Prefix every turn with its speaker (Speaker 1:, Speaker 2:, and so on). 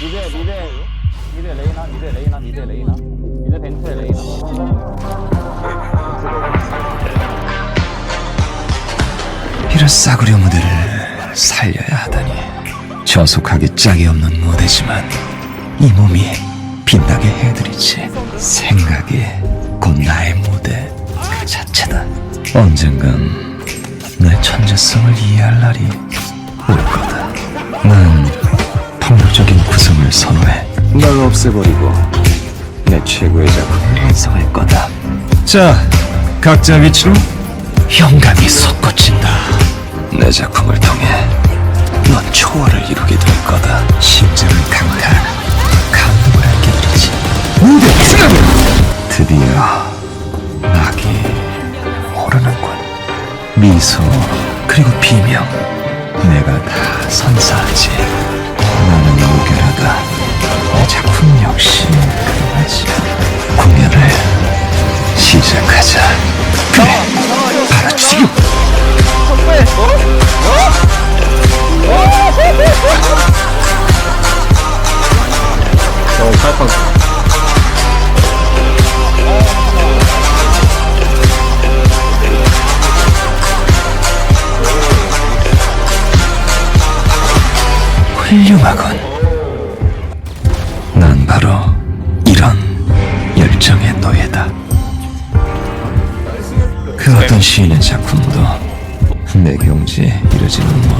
Speaker 1: 미드 미드 미드 레이나 미드 레이나 미드 레이나. 미드 벤트 레이나.
Speaker 2: 이런 싸구려 무대를 살려야 하다니 저속하기 짝이 없는 무대지만 이 몸이 빛나게 해드리지 생각이 곧 나의 무대 그 자체다. 언젠간 내 천재성을 이해할 날이 올 거다. 난 없애버리고 내 최고의 작품을 완성할 거다. 자 각자 위치로 영감이 솟구친다. 내 작품을 통해 넌 초월을 이루게 될 거다. 심장을 강타하는 감동을 안겨드리지. 무대 트라블 드디어 낙이 오르는군. 미소 그리고 비명 내가 다 선사하지
Speaker 1: 어 팔팡
Speaker 2: 훌륭하군. 난 바로 이런 열정의 노예다. 그 어떤 시인의 작품도 내 경지에 이르지는 못